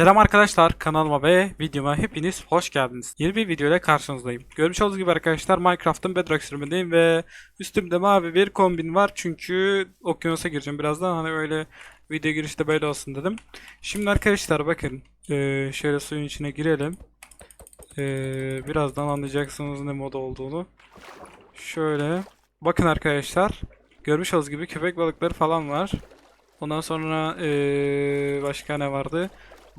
Selam arkadaşlar kanalıma ve videoma hepiniz hoş geldiniz. Yeni bir video ile karşınızdayım. Görmüş olduğunuz gibi arkadaşlar Minecraft'ın Bedrock sürümündeyim ve üstümde mavi bir kombin var çünkü okyanusa gireceğim birazdan hani öyle video girişte böyle olsun dedim. Şimdi arkadaşlar bakın eee, şöyle suyun içine girelim. Eee, birazdan anlayacaksınız ne mod olduğunu. Şöyle bakın arkadaşlar görmüş olduğunuz gibi köpek balıkları falan var. Ondan sonra eee, başka ne vardı?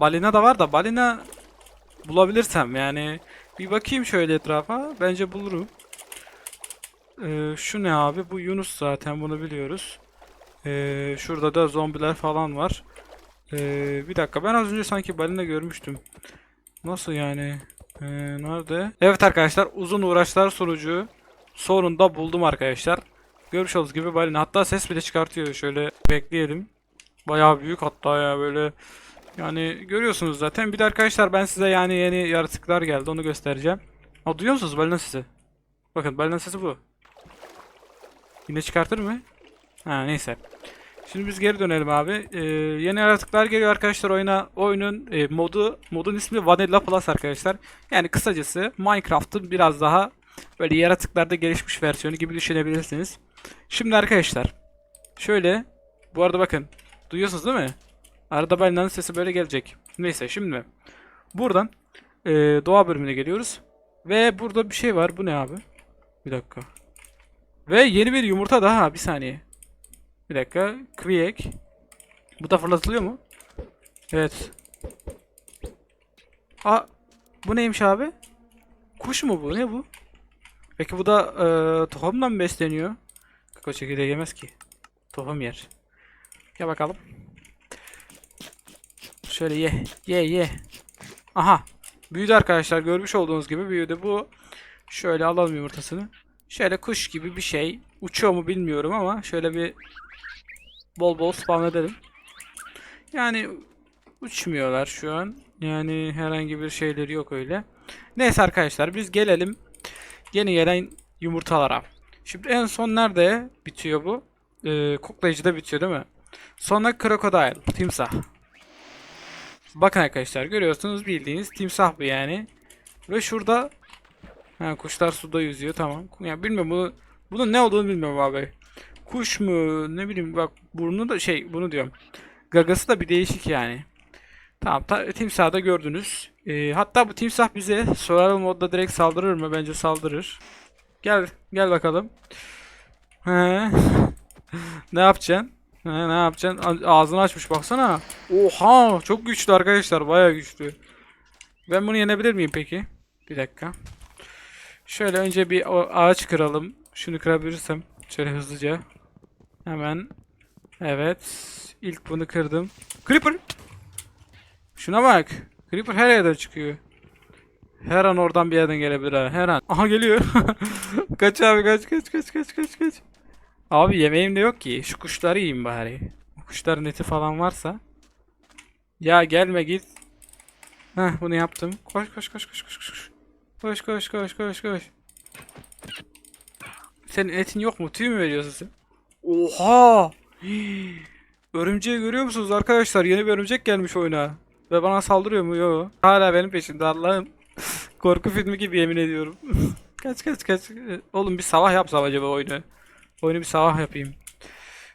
Balina da var da balina bulabilirsem yani bir bakayım şöyle etrafa bence bulurum. Ee, şu ne abi? Bu Yunus zaten bunu biliyoruz. Ee, şurada da zombiler falan var. Ee, bir dakika ben az önce sanki balina görmüştüm. Nasıl yani? Ee, nerede? Evet arkadaşlar uzun uğraşlar sonucu sonunda buldum arkadaşlar. Görmüş olduğunuz gibi balina hatta ses bile çıkartıyor. Şöyle bekleyelim. Bayağı büyük hatta ya böyle yani görüyorsunuz zaten. Bir de arkadaşlar ben size yani yeni yaratıklar geldi onu göstereceğim. Ha duyuyor musunuz balina sesi? Bakın balina sesi bu. Yine çıkartır mı? Ha neyse. Şimdi biz geri dönelim abi. Ee, yeni yaratıklar geliyor arkadaşlar oyuna. Oyunun e, modu modun ismi Vanilla Plus arkadaşlar. Yani kısacası Minecraft'ın biraz daha böyle yaratıklarda gelişmiş versiyonu gibi düşünebilirsiniz. Şimdi arkadaşlar şöyle bu arada bakın duyuyorsunuz değil mi? Arada balinanın sesi böyle gelecek. Neyse şimdi buradan e, doğa bölümüne geliyoruz. Ve burada bir şey var. Bu ne abi? Bir dakika. Ve yeni bir yumurta daha. Bir saniye. Bir dakika. Create. Bu da fırlatılıyor mu? Evet. Aa, bu neymiş abi? Kuş mu bu? Ne bu? Peki bu da e, tohumla mı besleniyor? Kakao çekirdeği yemez ki. Tohum yer. Gel bakalım. Şöyle ye. Ye ye. Aha. Büyüdü arkadaşlar. Görmüş olduğunuz gibi büyüdü. Bu şöyle alalım yumurtasını. Şöyle kuş gibi bir şey. Uçuyor mu bilmiyorum ama şöyle bir bol bol spawn edelim. Yani uçmuyorlar şu an. Yani herhangi bir şeyleri yok öyle. Neyse arkadaşlar biz gelelim yeni gelen yumurtalara. Şimdi en son nerede bitiyor bu? Ee, koklayıcıda bitiyor değil mi? Sonra krokodil, timsah. Bakın arkadaşlar görüyorsunuz bildiğiniz timsah bu yani. Ve şurada ha, kuşlar suda yüzüyor tamam. Ya bilmiyorum bunu bunun ne olduğunu bilmiyorum abi. Kuş mu ne bileyim bak burnu da şey bunu diyorum. Gagası da bir değişik yani. Tamam ta, timsahı da gördünüz. Ee, hatta bu timsah bize survival modda direkt saldırır mı? Bence saldırır. Gel gel bakalım. He. ne yapacaksın? He, ne yapacaksın? Ağzını açmış baksana. Oha çok güçlü arkadaşlar bayağı güçlü. Ben bunu yenebilir miyim peki? Bir dakika. Şöyle önce bir ağaç kıralım. Şunu kırabilirsem. Şöyle hızlıca. Hemen. Evet. İlk bunu kırdım. Creeper. Şuna bak. Creeper her yerden çıkıyor. Her an oradan bir yerden gelebilir ha. Her an. Aha geliyor. kaç abi kaç kaç kaç kaç kaç kaç. Abi yemeğim de yok ki. Şu kuşları yiyeyim bari. Kuşların eti falan varsa. Ya gelme git. Heh bunu yaptım. Koş koş koş koş koş koş. Koş koş koş koş koş. Senin etin yok mu? Tüy mü veriyorsun sen? Oha! Örümceği görüyor musunuz arkadaşlar? Yeni bir örümcek gelmiş oyuna. Ve bana saldırıyor mu? Yo. Hala benim peşimde Allah'ım. Korku filmi gibi yemin ediyorum. kaç kaç kaç. Oğlum bir sabah yapsam acaba oyunu. Oyunu bir sabah yapayım.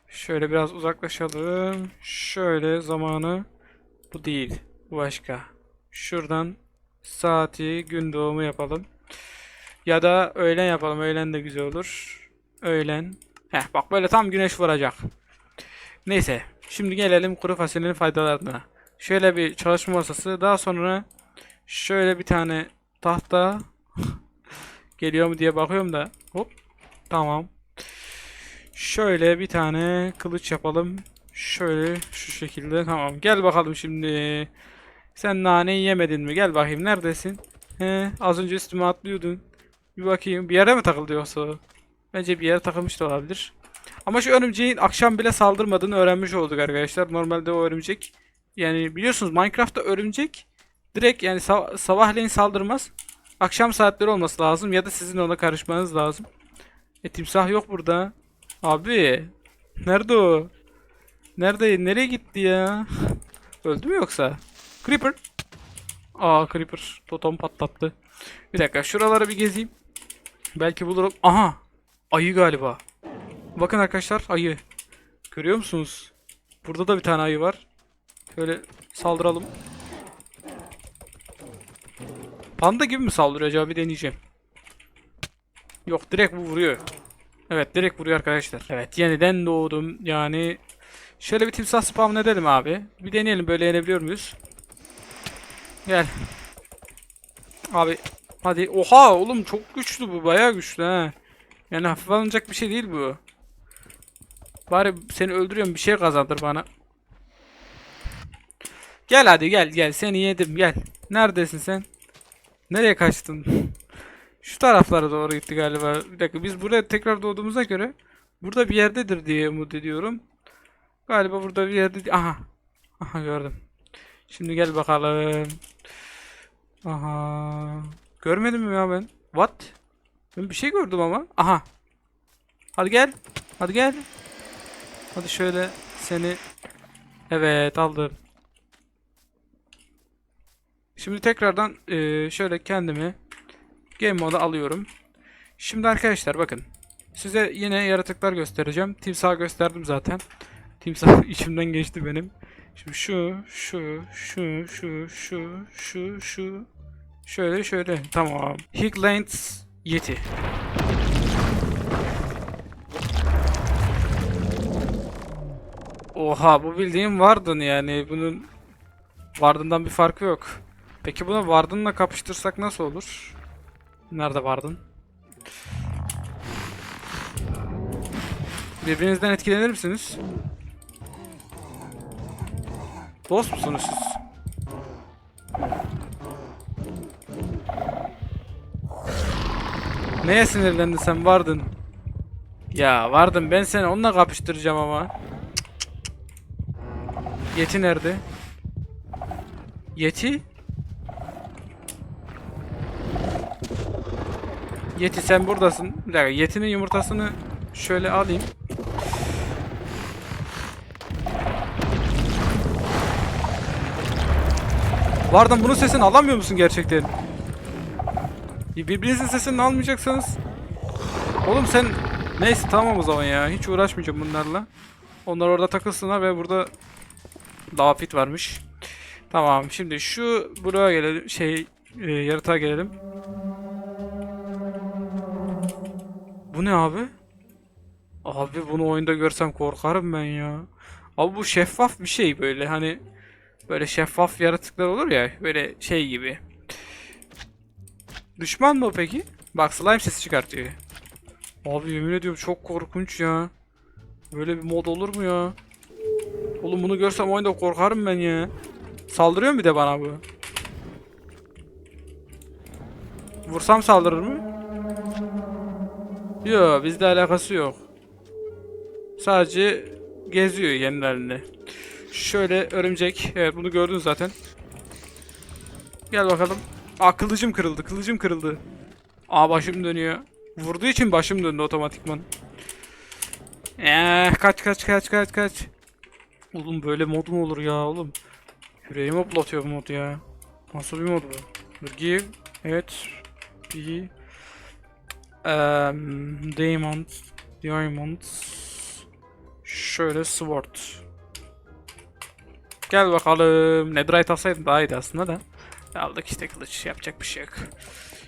Şöyle biraz uzaklaşalım. Şöyle zamanı. Bu değil. Bu başka. Şuradan saati gün doğumu yapalım. Ya da öğlen yapalım. Öğlen de güzel olur. Öğlen. Heh bak böyle tam güneş vuracak. Neyse. Şimdi gelelim kuru fasulyenin faydalarına. Şöyle bir çalışma masası. Daha sonra şöyle bir tane tahta geliyor mu diye bakıyorum da. Hop. Tamam. Şöyle bir tane kılıç yapalım. Şöyle şu şekilde tamam. Gel bakalım şimdi. Sen naneyi yemedin mi? Gel bakayım neredesin? He, az önce üstüme atlıyordun. Bir bakayım. Bir yere mi takıldı yoksa? Bence bir yere takılmış da olabilir. Ama şu örümceğin akşam bile saldırmadığını öğrenmiş olduk arkadaşlar. Normalde o örümcek yani biliyorsunuz Minecraft'ta örümcek direkt yani sa- sabahleyin saldırmaz. Akşam saatleri olması lazım ya da sizin ona karışmanız lazım. E timsah yok burada. Abi nerede o? Nerede? Nereye gitti ya? Öldü mü yoksa? Creeper. Aa Creeper totem patlattı. Bir dakika şuraları bir gezeyim. Belki bulurum. Aha. Ayı galiba. Bakın arkadaşlar ayı. Görüyor musunuz? Burada da bir tane ayı var. Şöyle saldıralım. Panda gibi mi saldırıyor acaba bir deneyeceğim. Yok direkt bu vuruyor. Evet direkt vuruyor arkadaşlar. Evet yeniden doğdum yani. Şöyle bir timsah spam edelim abi. Bir deneyelim böyle yenebiliyor muyuz? Gel. Abi hadi. Oha oğlum çok güçlü bu bayağı güçlü ha. Yani hafif alınacak bir şey değil bu. Bari seni öldürüyorum bir şey kazandır bana. Gel hadi gel gel seni yedim gel. Neredesin sen? Nereye kaçtın? Şu taraflara doğru gitti galiba. Bir dakika biz buraya tekrar doğduğumuza göre burada bir yerdedir diye umut ediyorum. Galiba burada bir yerde. Aha. Aha gördüm. Şimdi gel bakalım. Aha. Görmedim mi ya ben? What? Ben bir şey gördüm ama. Aha. Hadi gel. Hadi gel. Hadi şöyle seni Evet aldım. Şimdi tekrardan eee, şöyle kendimi game moda alıyorum. Şimdi arkadaşlar bakın. Size yine yaratıklar göstereceğim. Timsah gösterdim zaten. Timsah içimden geçti benim. Şimdi şu, şu, şu, şu, şu, şu, şu. Şöyle şöyle. Tamam. Higlands Yeti. Oha bu bildiğim Warden yani. Bunun Warden'dan bir farkı yok. Peki bunu Warden'la kapıştırsak nasıl olur? Nerede Warden? Birbirinizden etkilenir misiniz? Dost musunuz siz? Neye sinirlendin sen vardın? Ya vardım ben seni onunla kapıştıracağım ama. Yeti nerede? Yeti? Yeti sen buradasın. Yeti'nin yumurtasını şöyle alayım. Vardan bunun sesini alamıyor musun gerçekten? Birbirinizin sesini almayacaksanız Oğlum sen Neyse tamam o zaman ya hiç uğraşmayacağım bunlarla Onlar orada takılsınlar ve burada Lafit varmış Tamam şimdi şu buraya gelelim şey e, yaratığa gelelim Bu ne abi? Abi bunu oyunda görsem korkarım ben ya Abi bu şeffaf bir şey böyle hani Böyle şeffaf yaratıklar olur ya böyle şey gibi Düşman mı peki? Bak slime sesi çıkartıyor. Abi yemin ediyorum çok korkunç ya. Böyle bir mod olur mu ya? Oğlum bunu görsem oyunda korkarım ben ya. Saldırıyor mu bir de bana bu? Vursam saldırır mı? Yok bizde alakası yok. Sadece geziyor yenilerinde. Şöyle örümcek. Evet bunu gördün zaten. Gel bakalım. Aa kılıcım kırıldı. Kılıcım kırıldı. Aa başım dönüyor. Vurduğu için başım döndü otomatikman. Eee kaç kaç kaç kaç kaç. Oğlum böyle mod mu olur ya oğlum? Yüreğimi hoplatıyor bu mod ya. Nasıl bir mod bu? Give. Evet. Bir. Um, diamond. Diamond. Şöyle sword. Gel bakalım. Netherite alsaydım daha iyiydi aslında da. Aldık işte kılıç yapacak bir şey yok.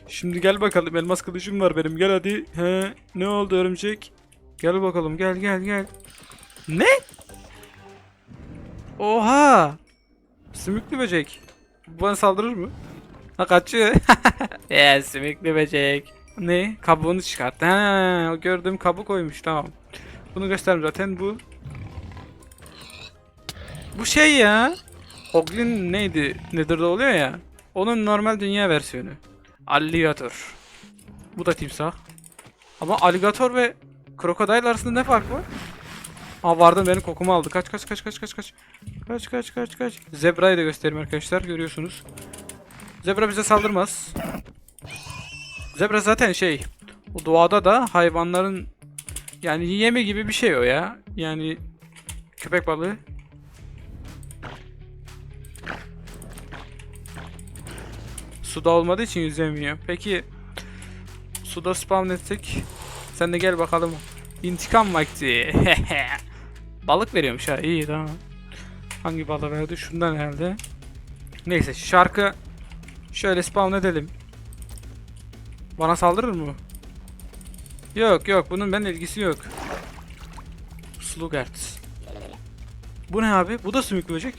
Şimdi gel bakalım elmas kılıcım var benim gel hadi. He, ne oldu örümcek? Gel bakalım gel gel gel. Ne? Oha! Sümüklü böcek. Bu bana saldırır mı? Ha kaçıyor. ya sümüklü böcek. Ne? Kabuğunu çıkart. Ha, o gördüğüm kabuk koymuş tamam. Bunu gösterdim zaten bu. Bu şey ya. Hoglin neydi? Nether'da oluyor ya. Onun normal dünya versiyonu. Alligator. Bu da timsah. Ama alligator ve krokodil arasında ne fark var? Aa vardı benim kokumu aldı. Kaç kaç kaç kaç kaç kaç. Kaç kaç kaç kaç. Zebrayı da göstereyim arkadaşlar. Görüyorsunuz. Zebra bize saldırmaz. Zebra zaten şey. O doğada da hayvanların yani yemi gibi bir şey o ya. Yani köpek balığı. Suda olmadığı için yüzemiyor. Peki suda spawn etsek sen de gel bakalım. İntikam vakti. Balık veriyormuş ha. İyi tamam. Hangi balığı verdi? Şundan herhalde. Neyse şarkı şöyle spawn edelim. Bana saldırır mı? Yok yok bunun benimle ilgisi yok. Slugert. Bu ne abi? Bu da sümük böcek.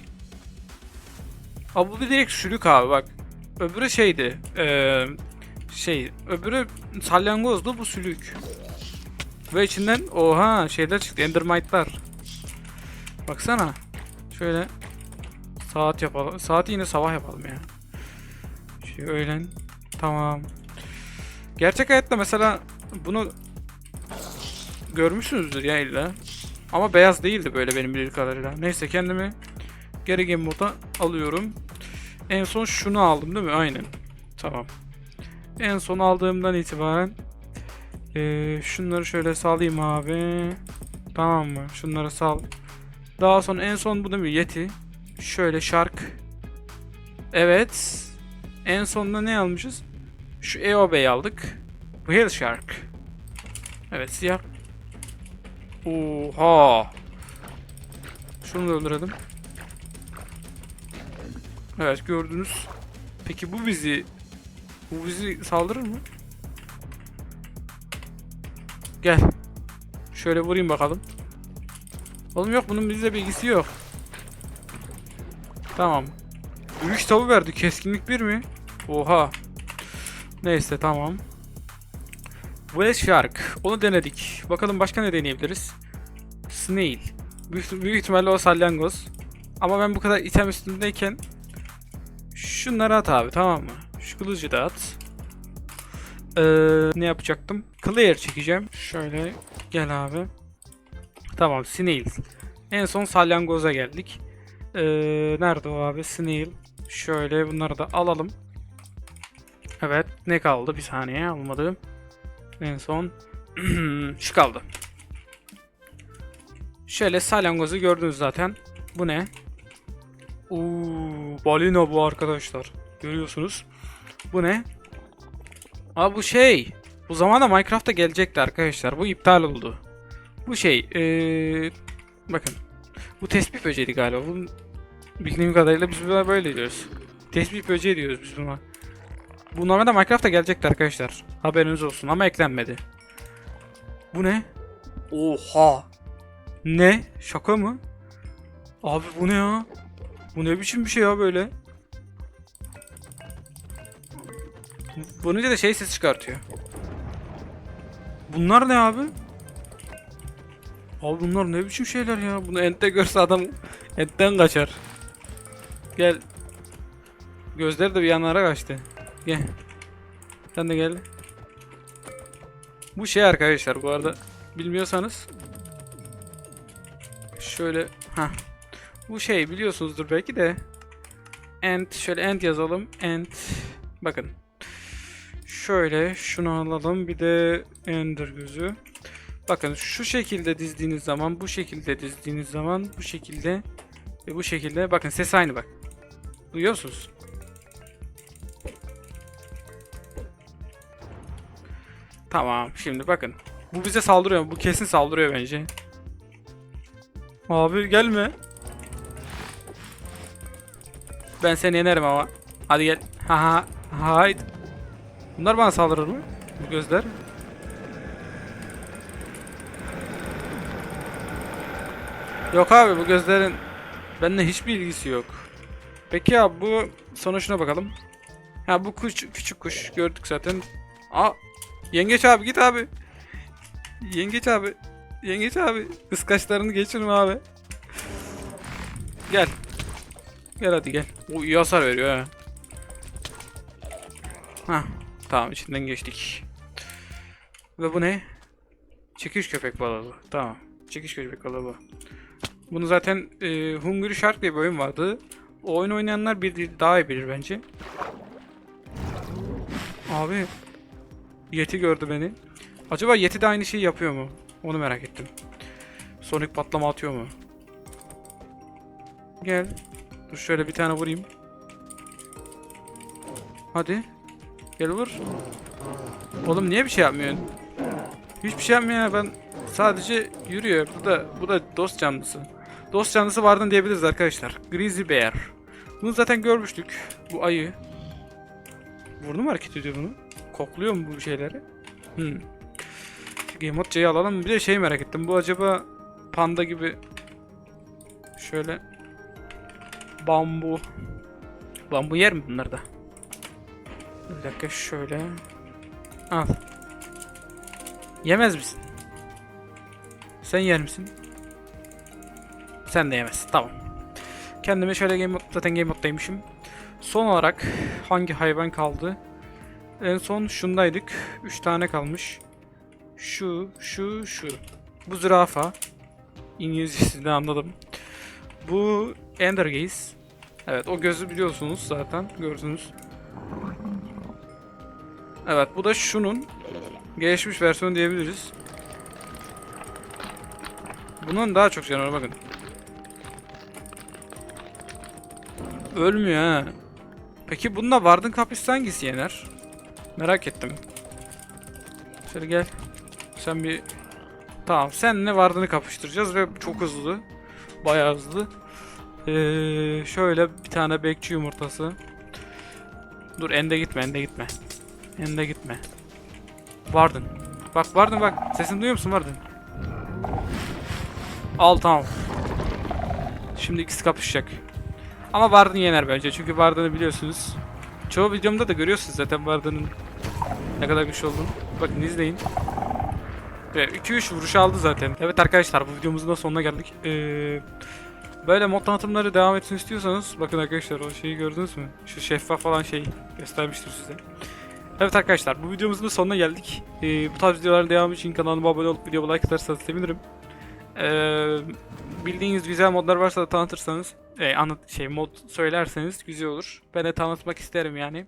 Abi bu bir direkt sülük abi bak. Öbürü şeydi. Eee şey öbürü salyangozdu bu sülük. Ve içinden oha şeyler çıktı endermite'lar. Baksana. Şöyle saat yapalım. Saati yine sabah yapalım ya. Şey öğlen. Tamam. Gerçek hayatta mesela bunu görmüşsünüzdür ya illa. Ama beyaz değildi böyle benim bildiğim kadarıyla. Neyse kendimi geri game moda alıyorum. En son şunu aldım değil mi? Aynen. Tamam. En son aldığımdan itibaren eee, şunları şöyle salayım abi. Tamam mı? Şunları sal. Daha sonra en son bu değil mi? Yeti. Şöyle şark. Evet. En sonunda ne almışız? Şu EOB'yi aldık. Whale Shark. Evet siyah. Oha. Şunu da öldürelim. Evet gördünüz. Peki bu bizi bu bizi saldırır mı? Gel. Şöyle vurayım bakalım. Oğlum yok bunun bizle bilgisi yok. Tamam. Büyük tavu verdi. Keskinlik bir mi? Oha. Neyse tamam. Whale Shark. Onu denedik. Bakalım başka ne deneyebiliriz? Snail. Büyük, büyük ihtimalle o salyangoz. Ama ben bu kadar item üstündeyken şunları at abi tamam mı? Şu kılıcı da at. Ee, ne yapacaktım? Clear çekeceğim. Şöyle gel abi. Tamam Snail. En son salyangoza geldik. Ee, nerede o abi? Snail. Şöyle bunları da alalım. Ne kaldı? Bir saniye almadım. En son şu kaldı. Şöyle salyangozu gördünüz zaten. Bu ne? Uuu balina bu arkadaşlar. Görüyorsunuz. Bu ne? Aa bu şey. Bu zamanda Minecraft'ta gelecekti arkadaşlar. Bu iptal oldu. Bu şey. Ee, bakın. Bu tespih böceğiydi galiba. Bunun bildiğim kadarıyla biz buna böyle diyoruz. Tespih böceği diyoruz biz buna. Bu normalde Minecraft'ta gelecekti arkadaşlar. Haberiniz olsun ama eklenmedi. Bu ne? Oha. Ne? Şaka mı? Abi bu ne ya? Bu ne biçim bir şey ya böyle? Bununca da şey ses çıkartıyor. Bunlar ne abi? Abi bunlar ne biçim şeyler ya? Bunu ente görse adam etten kaçar. Gel. Gözleri de bir yanlara kaçtı. Gel. Sen de gel. Bu şey arkadaşlar bu arada bilmiyorsanız. Şöyle ha. Bu şey biliyorsunuzdur belki de. End şöyle end yazalım. End. Bakın. Şöyle şunu alalım bir de ender gözü. Bakın şu şekilde dizdiğiniz zaman bu şekilde dizdiğiniz zaman bu şekilde ve bu şekilde. Bakın ses aynı bak. Duyuyorsunuz Tamam şimdi bakın. Bu bize saldırıyor. Bu kesin saldırıyor bence. Abi gelme. Ben seni yenerim ama. Hadi gel. Ha ha. Haydi. Bunlar bana saldırır mı? Bu gözler. Yok abi bu gözlerin benimle hiçbir ilgisi yok. Peki ya bu sonuçuna bakalım. Ha bu kuş küçük kuş gördük zaten. Aa Yengeç abi git abi. Yengeç abi. Yengeç abi. Kıskaçlarını geçirme abi. Gel. Gel hadi gel. O iyi hasar veriyor ha. Hah. Tamam içinden geçtik. Ve bu ne? Çekiş köpek balığı. Tamam. Çekiş köpek balığı bu. Bunu zaten e, Hungry Shark diye bir oyun vardı. O oyun oynayanlar bir daha iyi bilir bence. Abi Yeti gördü beni. Acaba Yeti de aynı şeyi yapıyor mu? Onu merak ettim. Sonic patlama atıyor mu? Gel. Dur şöyle bir tane vurayım. Hadi. Gel vur. Oğlum niye bir şey yapmıyorsun? Hiçbir şey yapmıyor ya ben sadece yürüyor. Bu da bu da dost canlısı. Dost canlısı vardın diyebiliriz arkadaşlar. Grizzly Bear. Bunu zaten görmüştük. Bu ayı. Burnu mu hareket ediyor bunu? Kokluyor mu bu şeyleri? Hmm. Emotçayı alalım. Bir de şey merak ettim. Bu acaba panda gibi şöyle bambu bambu yer mi bunlar da? Bir dakika şöyle al. Yemez misin? Sen yer misin? Sen de yemezsin. Tamam. Kendime şöyle game mode, zaten game moddaymışım. Son olarak hangi hayvan kaldı? En son şundaydık. 3 tane kalmış. Şu, şu, şu. Bu zürafa. İngilizcesini anladım. Bu Ender Gaze. Evet o gözü biliyorsunuz zaten. Gördünüz. Evet bu da şunun gelişmiş versiyonu diyebiliriz. Bunun daha çok canavarı bakın. Ölmüyor ha. Peki bununla Vardın kapısı hangisi yener? Merak ettim. Şöyle gel. Sen bir... Tamam senle Vardın'ı kapıştıracağız ve çok hızlı. Bayağı hızlı. Ee, şöyle bir tane bekçi yumurtası. Dur ende gitme ende gitme. Ende gitme. Vardın. Bak Vardın bak. Sesini duyuyor musun Vardın? Al tamam. Şimdi ikisi kapışacak. Ama Vardın yener bence çünkü Vardın'ı biliyorsunuz. Çoğu videomda da görüyorsunuz zaten Vardın'ın ne kadar güçlü olduğunu. Bakın izleyin. Ve 2-3 vuruş aldı zaten. Evet arkadaşlar bu videomuzun da sonuna geldik. Ee, böyle mod tanıtımları devam etsin istiyorsanız bakın arkadaşlar o şeyi gördünüz mü? Şu şeffaf falan şey göstermiştir size. Evet arkadaşlar bu videomuzun da sonuna geldik. Ee, bu tarz videoların devamı için kanalıma abone olup videomu like atarsanız sevinirim. Ee, bildiğiniz güzel modlar varsa da tanıtırsanız, e, anlat şey mod söylerseniz güzel olur. Ben de tanıtmak isterim yani.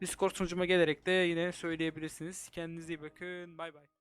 Discord sunucuma gelerek de yine söyleyebilirsiniz. Kendinize iyi bakın. Bay bay.